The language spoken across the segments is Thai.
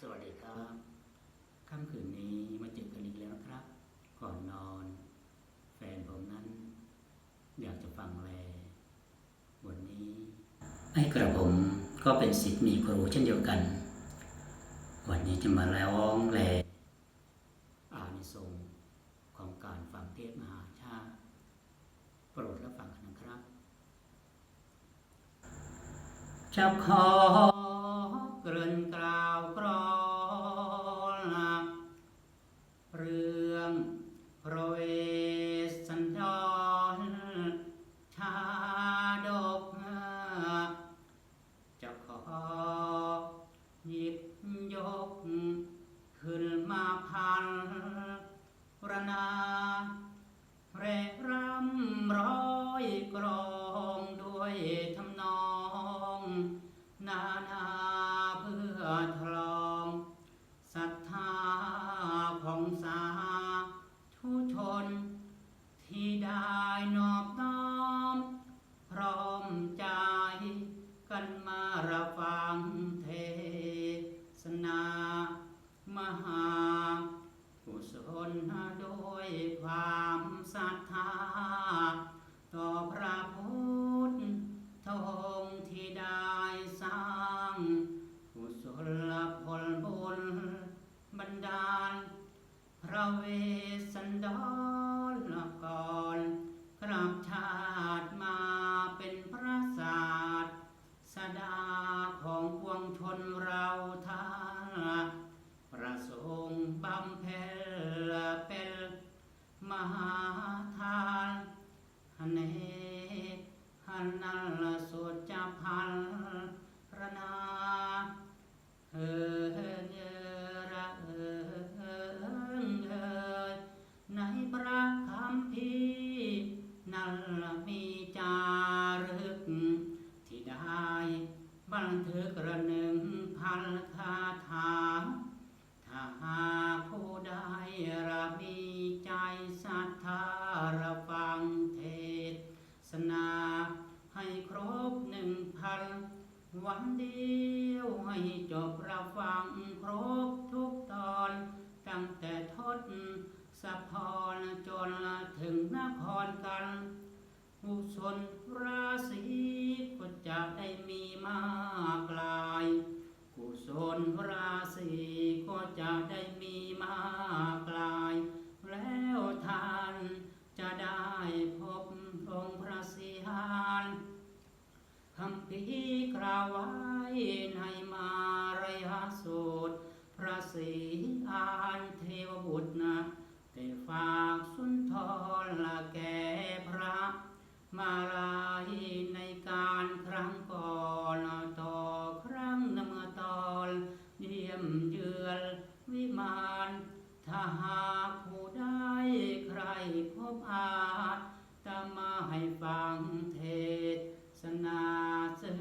สวัสดีครับค่ำคืนนี้มาเจอกันอีกแล้วนะครับ ก่อนนอน แฟนผมนั้น อยากจะฟังแลวันนี้ไอ้กระผมก็เป็นสิทธิ์มีครูเช่นเดียวกัน วันนี้จะมาแล้วร้องแลอานิสงของการฟังเทศมหาชาติโปรดรับฟังกันนะครับจะขอเกริ่นกลา กรองด้วยทำนอง นานาเพื่อทลองศรัทธาของสาธุชน ที่ได้นอบน้อม บำเพ็ญเป็นมหาทานเนหันนัลสุจพันรนาเออเอระเออเออในพระคำพีนัลมีจารึก ที่ได้บันทึกระหนึ่งพันคาถา หากผู้ใดระมีใจศรัทธาระฟังเทศนา ให้ครบหนึ่งพันวันเดียวให้จบระฟังครบทุกตอน ตั้งแต่ทศสะพรจนถึงนครกันผู้ชนราศีก็ ได้พบองค์พระสิหารคำพีกล่าวไว้ในมารยสูตร พระศรีอา เทศนาซึ่ง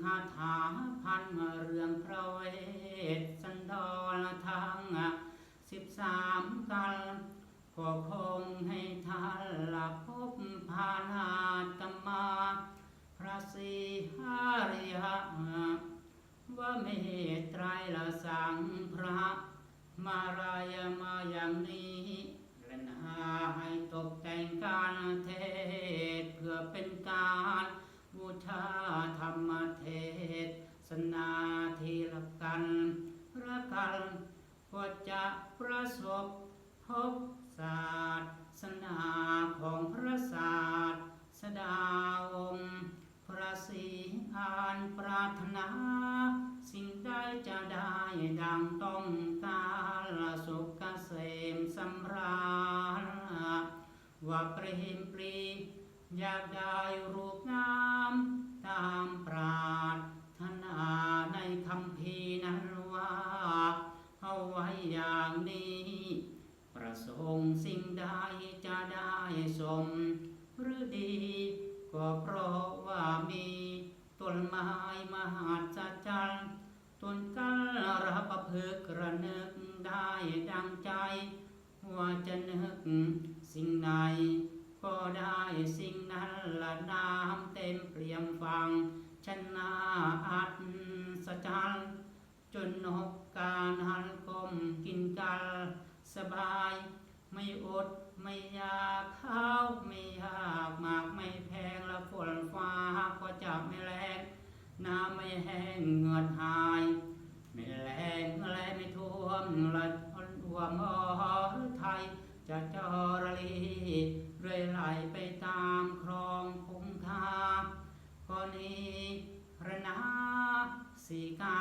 คาถาพันมาเรื่องพระเวทสันดรทั้งสิบสามกันก็คงให้ท่านหลับพบพานาตมา พระสีหาริยะว่าเมตไตรละสังพระมารายมาอย่างนี้ และนาให้ตกแต่งการเทศเพื่อเป็นการบูชาธรรมเทศนาทีละกันระกันก็จะประสบพบศาสนาของ ขเกษมสำราญว่าเปรมปรีอยากได้รูปงามตามปราถนาในคำพีนั้นว่า เอาไว้อย่างนี้ ประสงค์สิ่งใดจะได้สม หรือดี ก็เพราะว่ามีต้นไม้มหัศจรรย์ ตนกัลระประพฤกระเนึกได้ดังใจ ว่าจะนึกสิ่งใดก็ได้สิ่งนั้นละน้ำเต็มเปลี่ยมฟังชนะอัศจรรย์จนนกการหันกลมกินกันสบาย ไม่อดไม่อยากข้าวไม่ยากหมากไม่แพงและฝนฟ้าก็จะไม่แรง น้ำไม่แห้งเหงือดหาย ไม่แรงอะไรไม่ท่วมละท่วมอหรือไทย จะจระลีเรื่อยไหลไปตามคลองคงคาก็นี้ระนาสีกา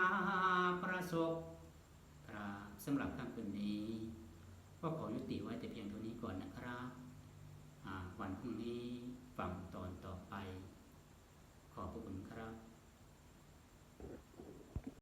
ประสบครับสำหรับค่ำคืนนี้